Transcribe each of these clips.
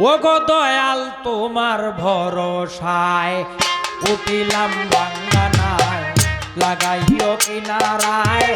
ও গো দয়াল তোমার ভরসায় উঠিলাম বাঙ্গানায় লাগাইও কিনারায়।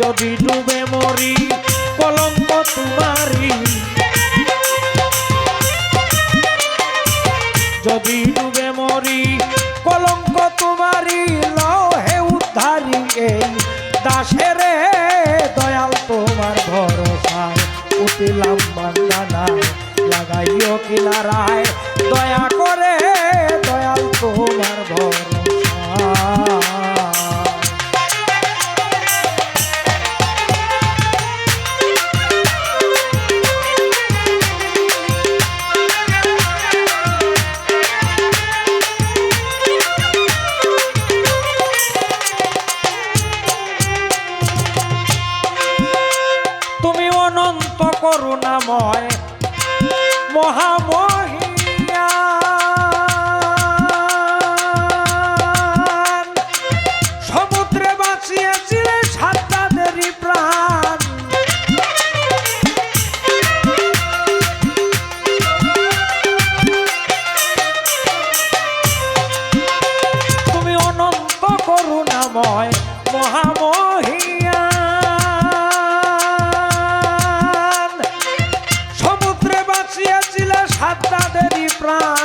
যদি ডুবে মরি, কলঙ্ক তোমারি যদি ডুবে মরি, কলঙ্ক তোমারি লও উদ্ধারি এই দাসেরে দয়াল তোমার ভরসায়। উঠিলাম বান্দানা লাগাইও দয়া করে প্রাণ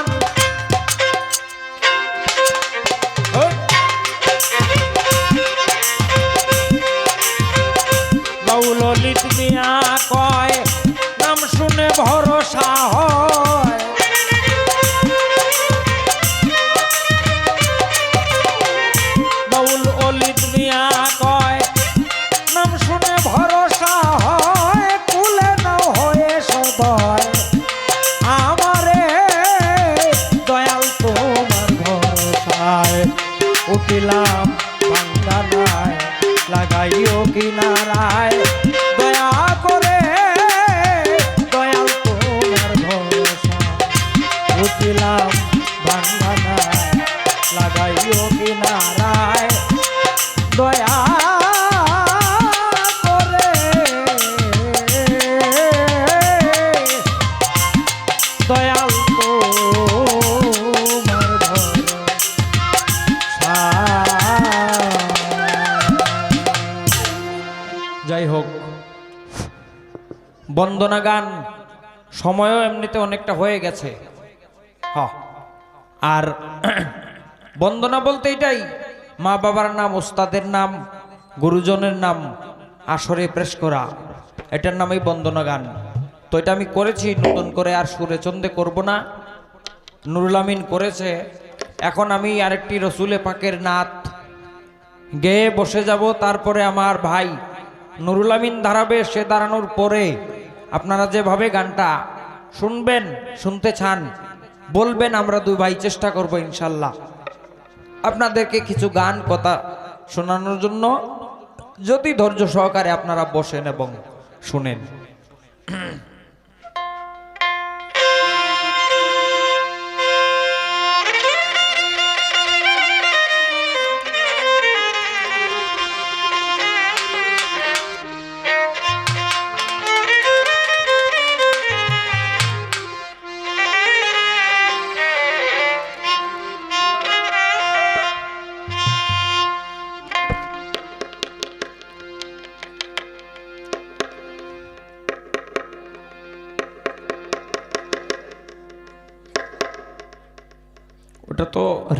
গান সময়ও এমনিতে অনেকটা হয়ে গেছে। হ। আর বন্দনা বলতে এটাই, মা বাবার নাম, ওস্তাদের নাম, গুরুজনের নাম, আসরে প্রেস করা। এটার নামই বন্দনা গান। তো এটা আমি করেছি, নতুন করে আর সুরে চন্দে করব না। নুরুল আমিন করেছে। এখন আমি আরেকটি রসুলে পাকের নাথ গেয়ে বসে যাব। তারপরে আমার ভাই নুরুল আমিন দাঁড়াবে, সে দাঁড়ানোর পরে আপনারা যেভাবে গানটা শুনবেন, শুনতে চান, বলবেন, আমরা দুই ভাই চেষ্টা করব ইনশাল্লাহ। আপনাদেরকে কিছু গান, কথা শোনানোর জন্য যদি ধৈর্য সহকারে আপনারা বসেন এবং শুনেন।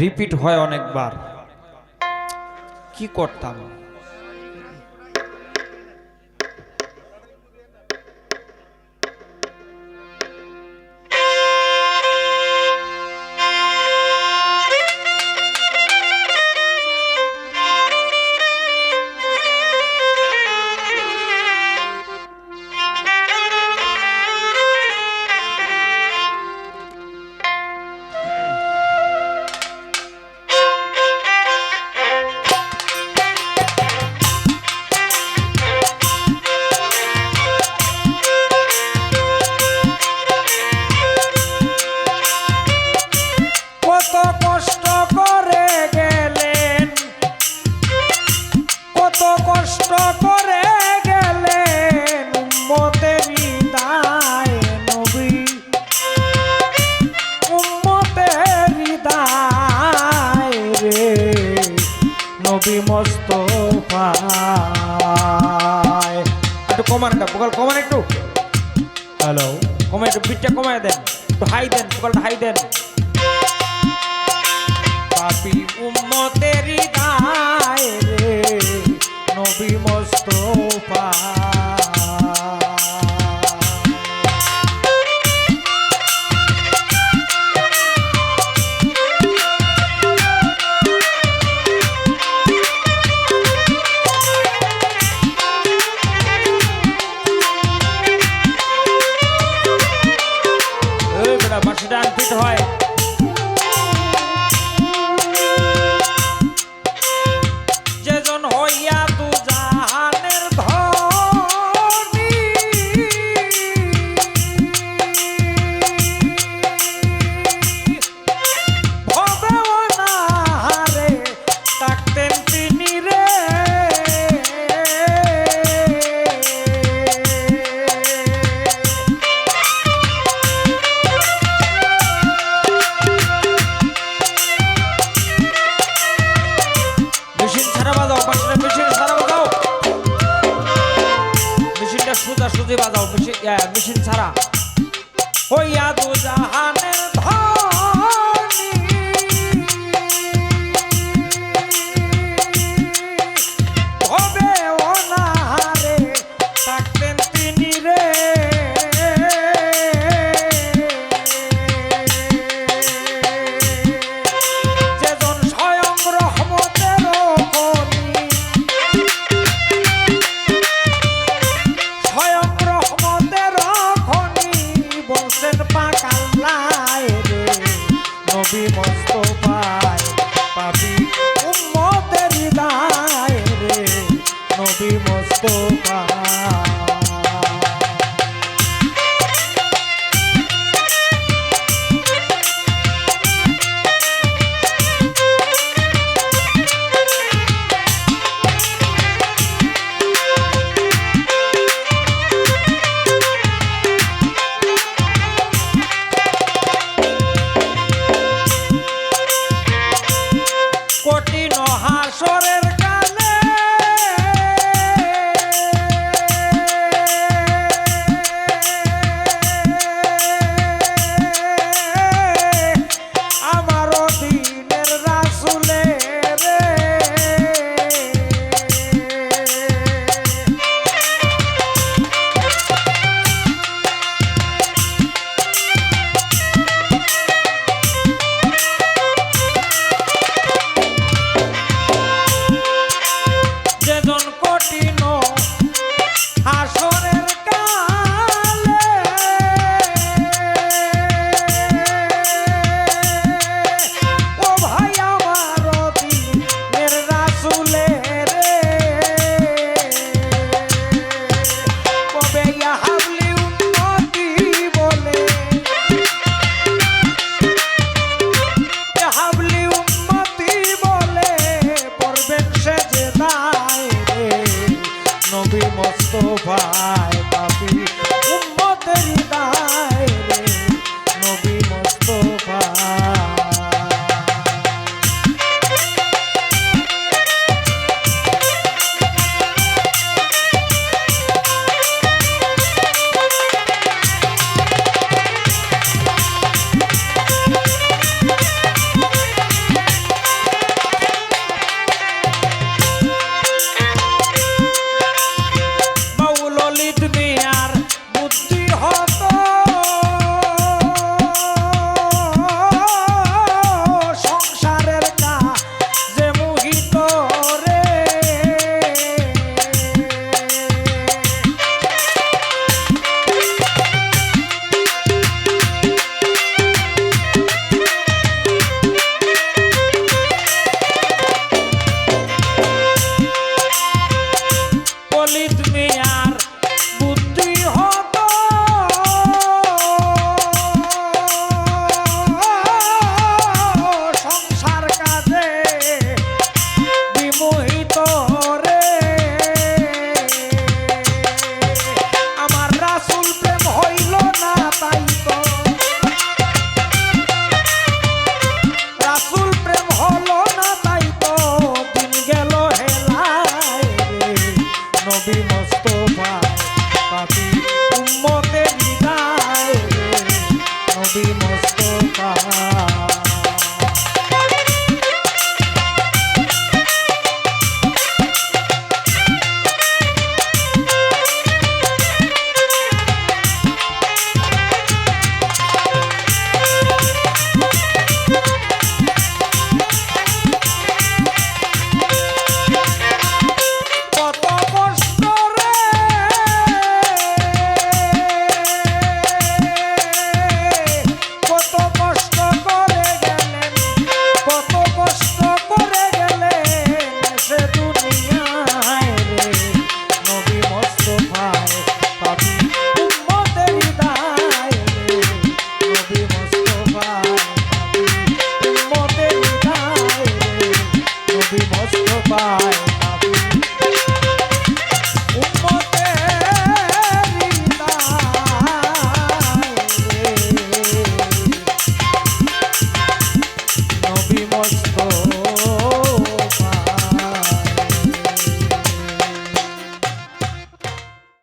রিপিট হয় অনেকবার। কি করতাম? নবী মোস্তফায় একটু কমান একটা বকাল কমান একটু। হ্যালো কমে একটু বিটটা কমায় দেন। একটু হাই দেন পোকালটা হাই দেন। পাপি উম্মতেরি দায় রে নবী মোস্তফা সুজি মেশিন ছাড়া। হইয়া দু জাহানের ধনী নবী মোস্তফায়